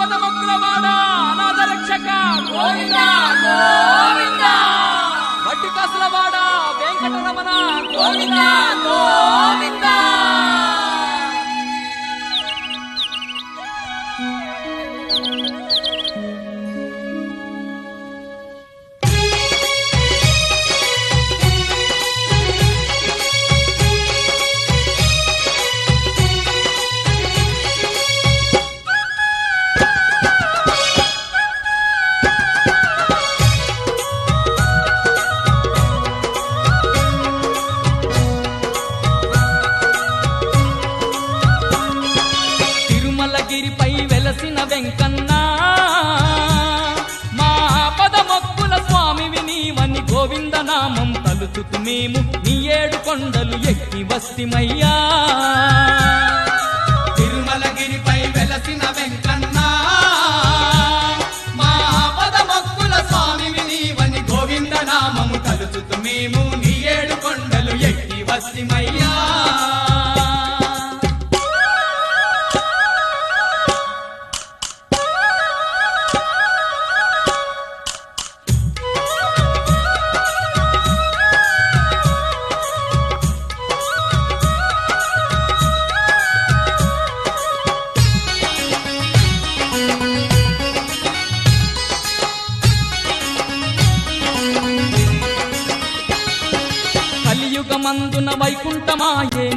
పదమగ్రవాడ అనాథ రక్షక గోవింద గోవింద. వెంకటరమణ గోవింద. మరుచుకు మేము నీ ఏడు కొండలు ఎక్కి వస్తిమయ్యా.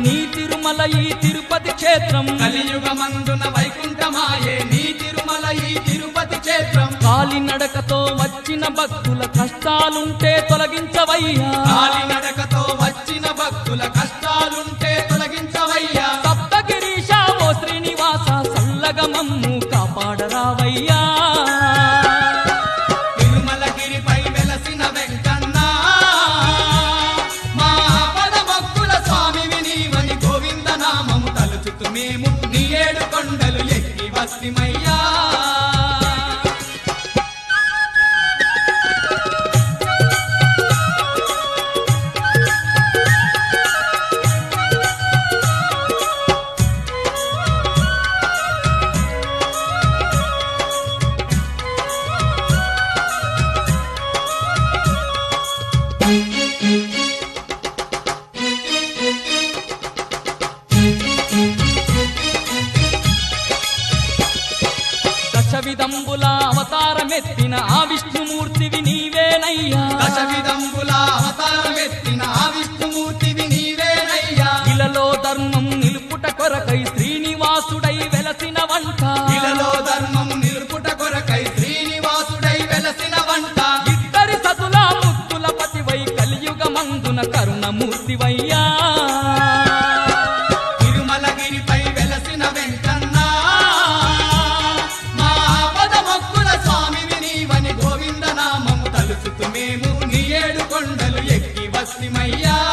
నీ తిరుమల ఈ తిరుపతి క్షేత్రం. కలియుగమందున వైకుంఠమాయే నీ తిరుమల ఈ తిరుపతి క్షేత్రం. కాలినడకతో వచ్చిన భక్తుల కష్టాలుంటే తొలగించవయ్యా. కాలినడక ¡Suscríbete al!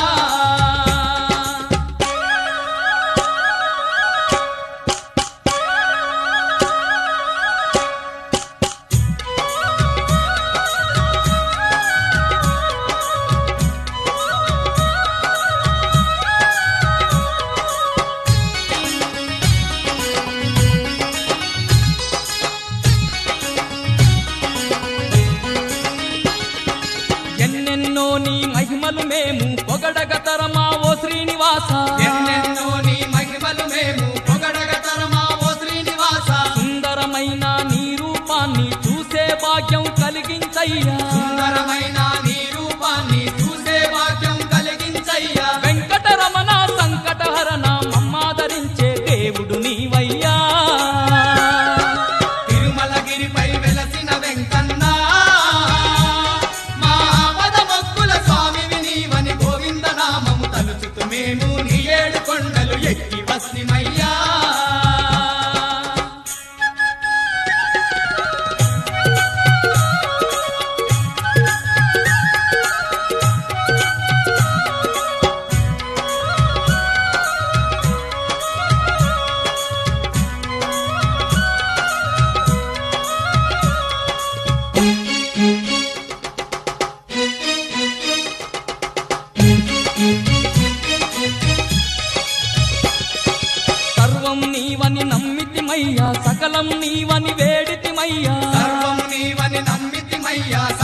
దేవుడు నీ ஐயா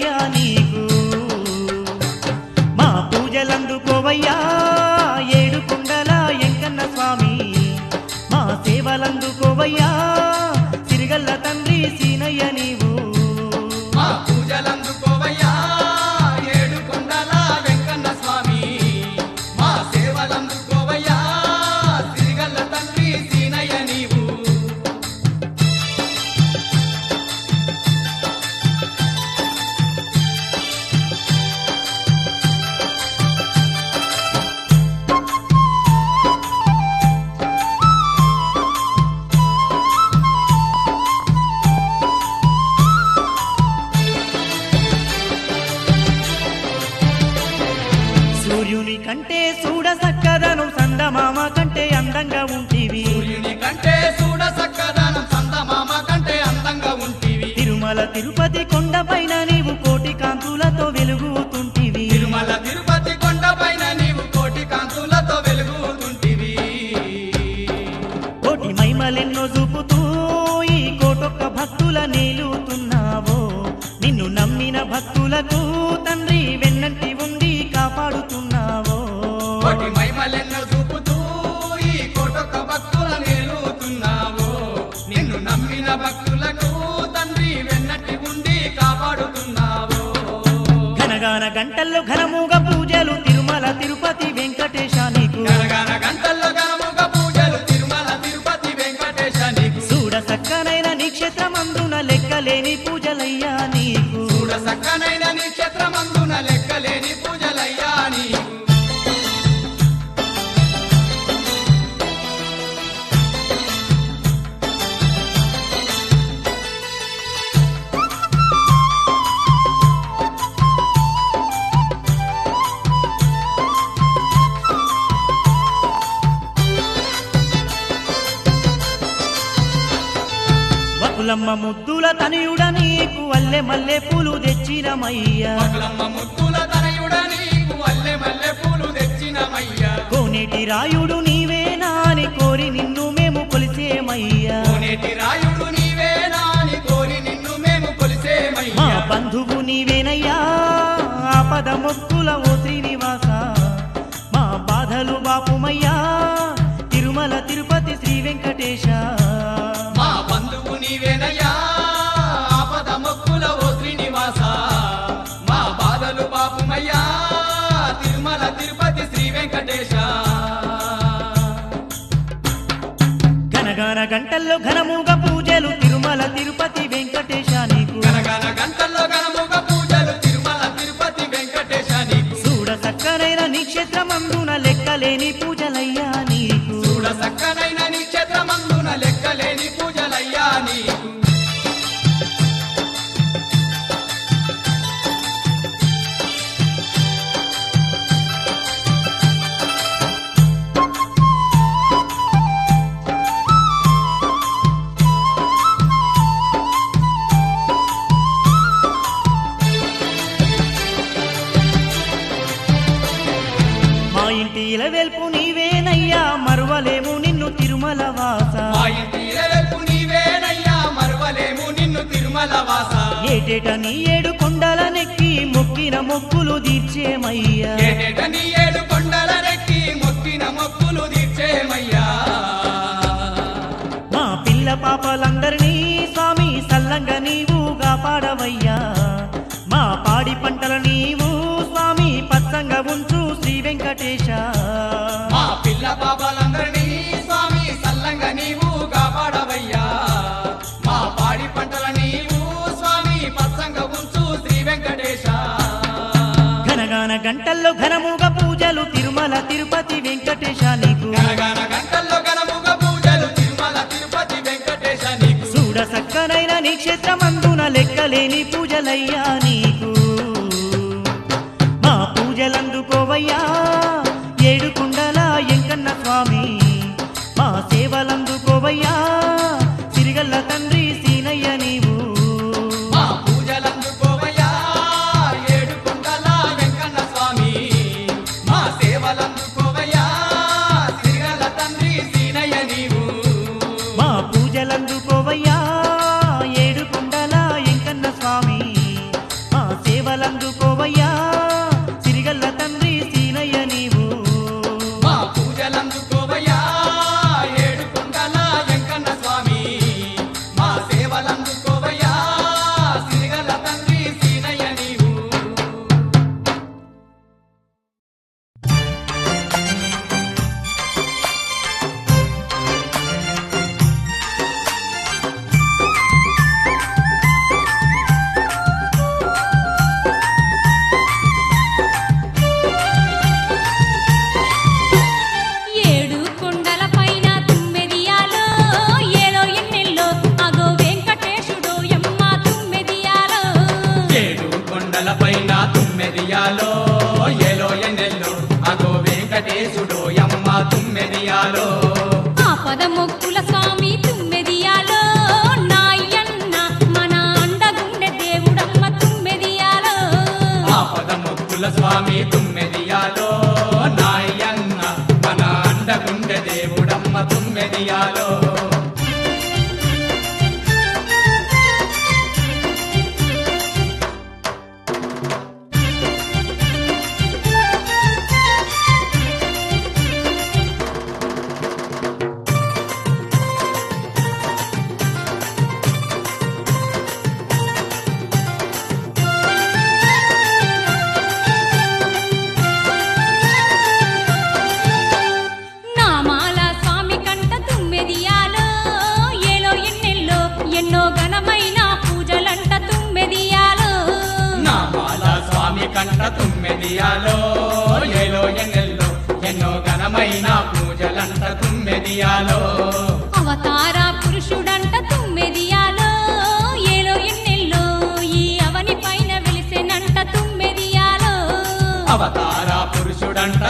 పూజలయ్యా నీకు. మా పూజలందుకోవయ్యా ఏడు కుండల ఎంకన్న స్వామి మా సేవలందుకోవయ్యా సిరిగల్ల తండ్రి సీనయ్య నీవు. మైమలెన్నో చూపుతూ ఈ కోటొక్క భక్తుల నేలుతున్నావో. నిన్ను నమ్మిన భక్తులకు తండ్రి వెన్నంటి ఉండి కాపాడుతున్నావో. మహిమలెన్నో చూపుతూ ఈ కోటొక్క భక్తుల నేలుతున్నావు. నిన్ను నమ్మిన భక్తులకు తండ్రి వెన్నట్టి ఉండి కాపాడుతున్నావు. ఘనగాన గంటల్లో ఘనముగా నీకు చూడ సక్కనైన నీ క్షేత్రమందున లెక్కలేని పూజలయ్యా నీకు వకులమ్మ ముద్దుల తనయుడ నీకు అల్లె మల్లె పూలు తెచ్చినమయ్యా పగలమ్మ ముత్తుల తనయుడ నీకు అల్లె మల్లె పూలు తెచ్చినమయ్యా. కోనేటి రాయుడు నీవేనా అని కోరి నిన్ను మేము కొలిసేమయ్యా. కోనేటి రాయుడు నీవేనా అని కోరి నిన్ను మేము మా కొలిసేమయ్యా బంధువు నీవేనయ్యా ఆపద మొక్కుల ఓ శ్రీనివాస. మా బాధలు బాపుమయ్యా తిరుమల తిరుపతి శ్రీ వెంకటేశ. వెంకటేశ గనగన గంటల్లో ఘనముగా పూజలు తిరుమల తిరుపతి వెంకటేశ నీకు. గనగన గంటల్లో గనముగ పూజలు తిరుమల తిరుపతి వెంకటేశ నీకు. చూడ చక్కనైన నీ క్షేత్రమందున లెక్కలేని పూజలయ్యా నీకు. చూడ సక్కనైన ఏటేటని ఏడు కొండల నెక్కి మొక్కిన మొక్కులు తీర్చేమయ్యా. ఏటేటని ఏడు కొండల నెక్కి మొక్కిన మొక్కులు తీర్చేమయ్యా. మా పిల్ల పాపలందరినీ స్వామి సల్లంగా నీవు కాపాడవయ్యా గంటల్లో ఘనముగ పూజలు తిరుమల తిరుపతి వెంకటేశ నీకు. చూడ సక్కనైన నీ క్షేత్రమందున లెక్కలేని పూజలయ్యా నీకు. మా పూజలందుకోవయ్యా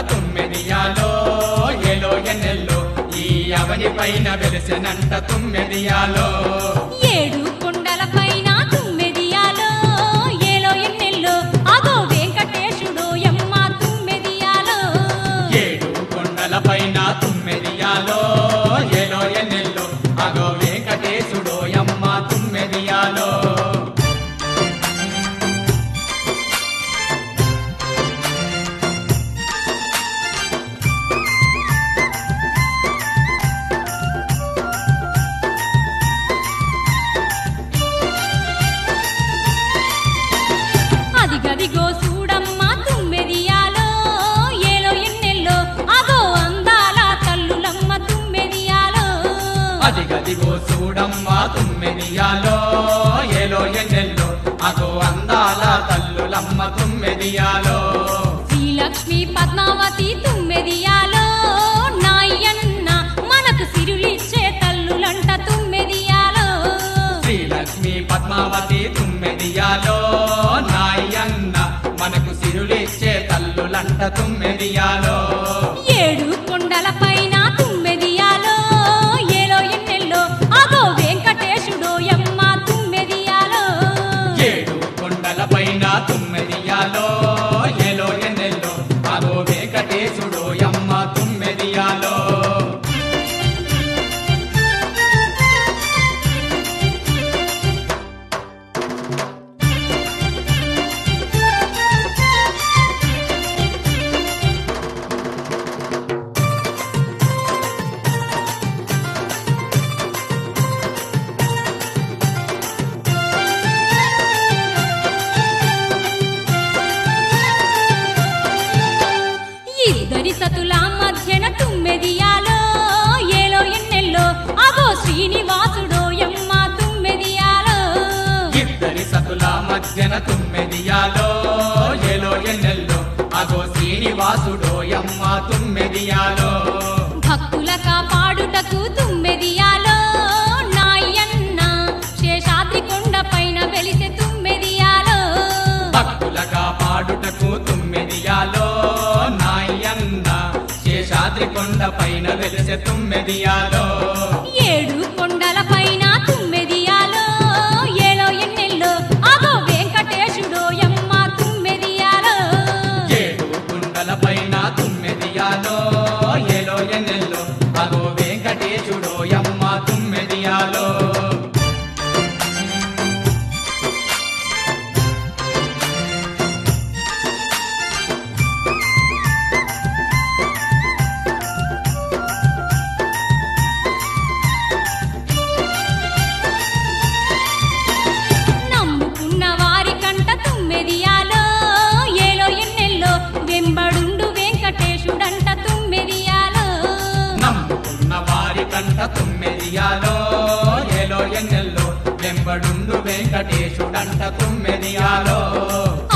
తుమ్మెదియాలో ఎలో ఎన్నెల్లో ఈ అవని పైన వెలిసినంట తుమ్మెదియాలో. ఏడు చూడమ్మా తుమ్మెదియాలో ఎలో ఎన్నెల్లో అదో అందాల తల్లులమ్మ తుమ్మెదియాలో. శ్రీలక్ష్మి పద్మావతి తుమ్మెదియాలో నాయన్న మనకు సిరులిచ్చే తల్లులంట తుమ్మెదియాలో. శ్రీలక్ష్మి పద్మావతి తుమ్మెదియాలో నాయన్న మనకు సిరులిచ్చే తల్లులంట తుమ్మెదియాలో. కొండ పైన వెలిసె తుమ్మెదియాలో ఏడు కొండల వెంబడుండు వెంకటేశుడంట తుమ్మెదియాలో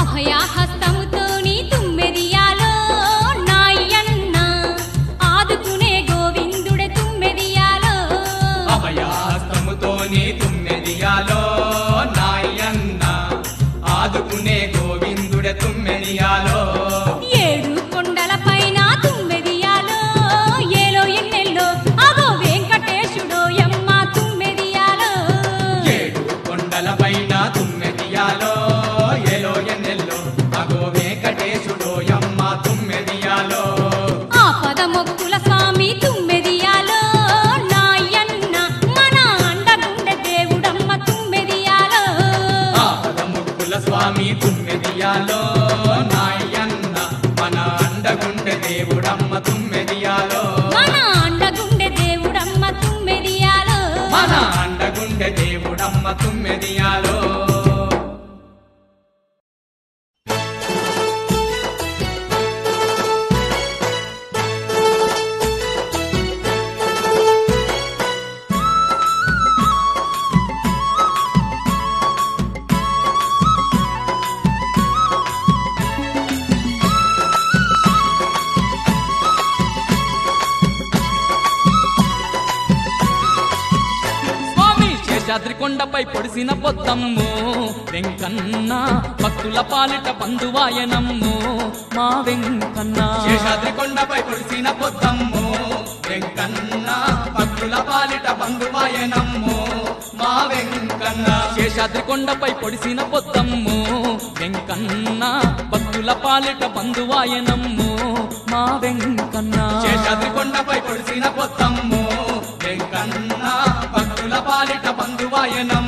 అభయహస్తముతోని తుమ్మెదియాలో నాయన్న ఆదుకునే గోవిందుడే తుమ్మెదియాలో అభయాస్తముతోని తుమ్మెదియాలో నాయన్న ఆదుకునే గోవిందుడ తుమ్మెదియాలో దేవుడమ్మ భక్తుల పాలిట బంధువాయనమ్ము మా వెంకన్న. శేషాద్రి కొండపై పొడిసిన పొద్దమ్ము వెంకన్న భక్తుల పాలిట బంధువాయనమ్ము మా వెంకన్న. శేషాద్రి కొండపై పొడిసిన పొద్దమ్ము వెంకన్న భక్తుల పాలిట బంధువాయనమ్ము మా వెంకన్న. శేషాద్రి కొండపై పొడిసిన పొద్దమ్ము వెంకన్న భక్తుల పాలిట బంధువాయనమ్ము.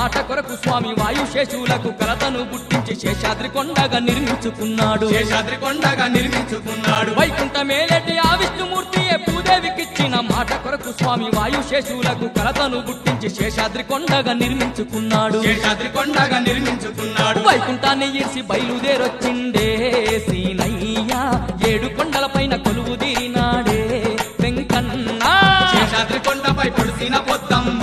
మాట కొరకు స్వామి వాయుశేషులకు కలతను గుర్తించి శేషాద్రి కొండగా నిర్మించుకున్నాడు. శేషాద్రి కొండగా నిర్మించుకున్నాడు. వైకుంఠ మేలటి ఆ విష్ణుమూర్తియే భూదేవికిచ్చిన మాట కొరకు స్వామి వాయుశేషులకు కలతను గుర్తించి శేషాద్రి కొండగా నిర్మించుకున్నాడు. శేషాద్రి కొండగా నిర్మించుకున్నాడు. వైకుంఠాన్ని ఈడ్చి బయలుదేరొచ్చిండే సీనయ్య. ఏడు కొండల పైన కొలువు తీరినాడే వెంకన్న. శేషాద్రి కొండపై పొడిసిన పొద్దమ్ము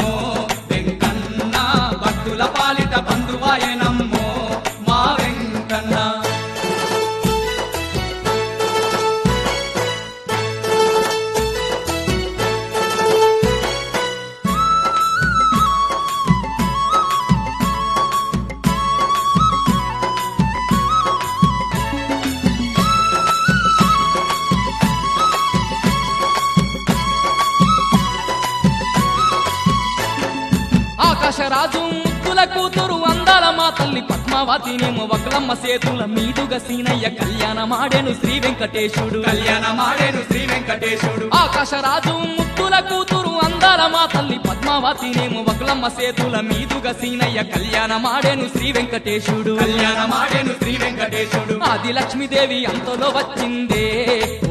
ముద్దుల ముత్తుల కూతురు అందాల మా తల్లి పద్మావతినేమో వకలమ్మ సేతుల మీదుగా సీనయ్య కళ్యాణమాడెను శ్రీ వెంకటేశుడు. కళ్యాణమాడేను శ్రీ వెంకటేశుడు. ఆకాశరాజు ముత్తుల కూతురు అందాల మా తల్లి పద్మావతినేమో వకలమ్మ సేతుల మీదుగా సీనయ్య కళ్యాణమాడెను శ్రీ వెంకటేశుడు. కళ్యాణమాడేను శ్రీ వెంకటేశుడు. ఆది లక్ష్మీదేవి అంతలో వచ్చిందే.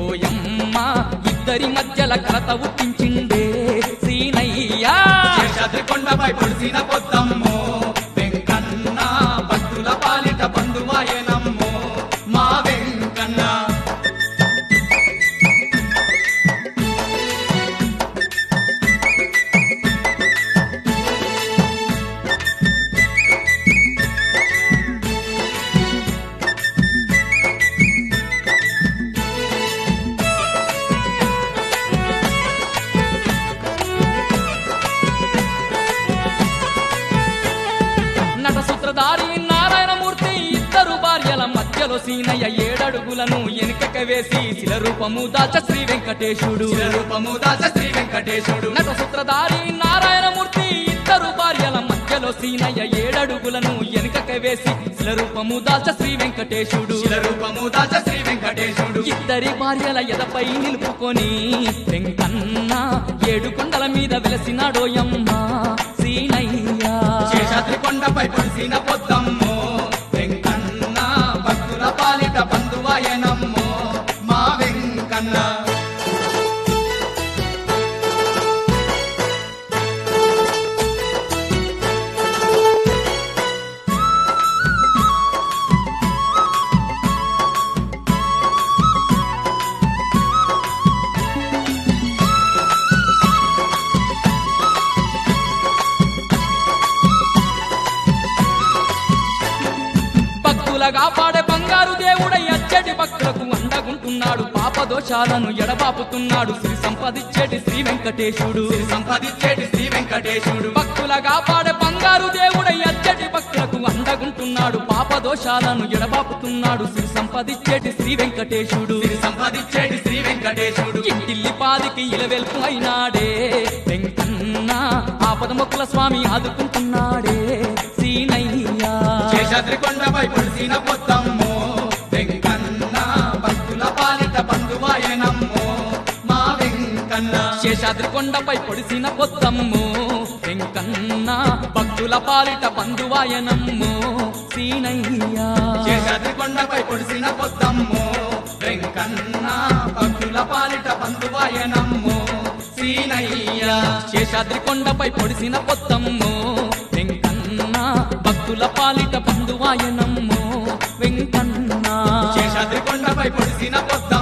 ఓయమ్మ ఇద్దరి మధ్యల కలత సీనయ్యా శేషాద్రి కొండపై పొడిసిన పొద్దమ్మో వేసి శిల రూపము దాచ శ్రీ వెంకటేశుడు. రూపము దాస శ్రీ వెంకటేశుడు. నట సూత్రధారి నారాయణమూర్తి ఇద్దరు భార్యల మధ్యలో సీనయ్య ఏడడుగులను వెనుకక వేసి శిల రూపము దాచ శ్రీ వెంకటేశుడు. రూపము దాస శ్రీ వెంకటేశుడు. ఇద్దరి భార్యల ఎదపై నిలుపుకొని వెంకన్న ఏడు కొండల మీద వెలసినాడోయమ్మ సీనయ్య. శేషాద్రి కొండపై పొడిసిన పొద్దమ్మో వెంకన్న భక్తుల పాలిట బంధువాయనమ్మో అండగుంటున్నాడు పాప దోషాలను ఎడబాపుతున్నాడు. శ్రీ సంపదిచ్చేటి శ్రీ వెంకటేశుడు. సంపాదించేటి శ్రీ వెంకటేశుడు. భక్తులగా పాడే బంగారు దేవుడై అచ్చటి భక్తులకు అండగుంటున్నాడు పాప దోషాలను ఎడబాపుతున్నాడు. శ్రీ సంపదిచ్చేటి శ్రీ వెంకటేశుడు. సంపాదించేటి శ్రీ వెంకటేశుడు. ఇంటిల్లి పాదికి ఇలవెల్పు అయినాడే. వెంకన్న ఆపద మొక్కుల స్వామి ఆదుకుంటున్నాడే. సీనయ్యా. శేషాద్రి కొండపై పొడిసిన పొద్దమ్మో శేషాద్రి కొండపై పొడిసిన పొత్తమ్ము. వెంకన్న భక్తుల పాలిట బంధువాయనమ్ము. సీనయ్యా. శేషాద్రి కొండపై పొడిసిన పొద్దమ్మో వెంకన్న భక్తుల పాలిట బంధువాయనమ్మో. సీనయ్య. శేషాద్రి కొండపై పొడిసిన పొత్తమ్ము. వెంకన్న భక్తుల పాలిట బంధువాయనమ్ము. వెంకన్న. శేషాద్రి కొండపై పొడిసిన పొద్దమ్మో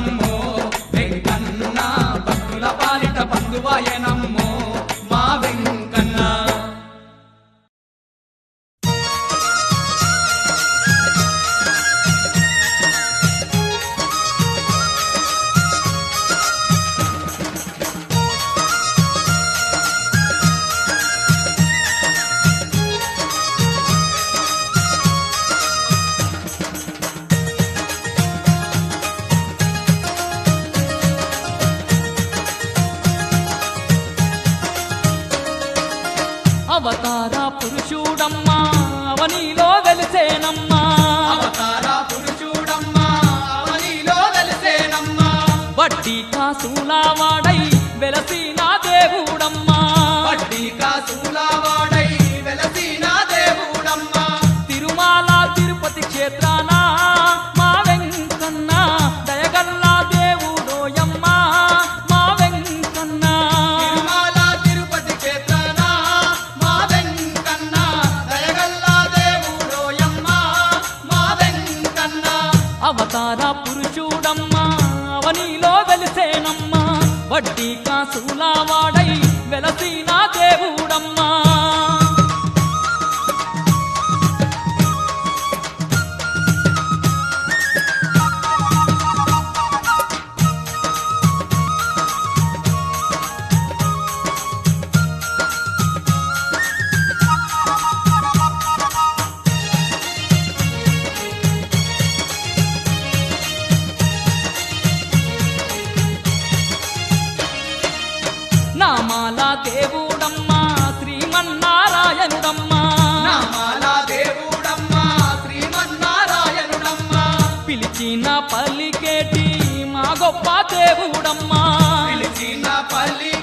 علي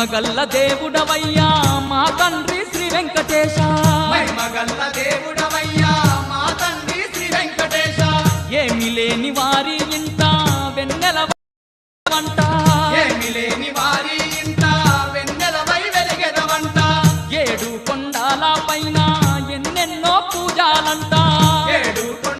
మహిమగల్ల దేవుడవయ్యా మా తండ్రి శ్రీ వెంకటేశ. మహిమగల్ల దేవుడు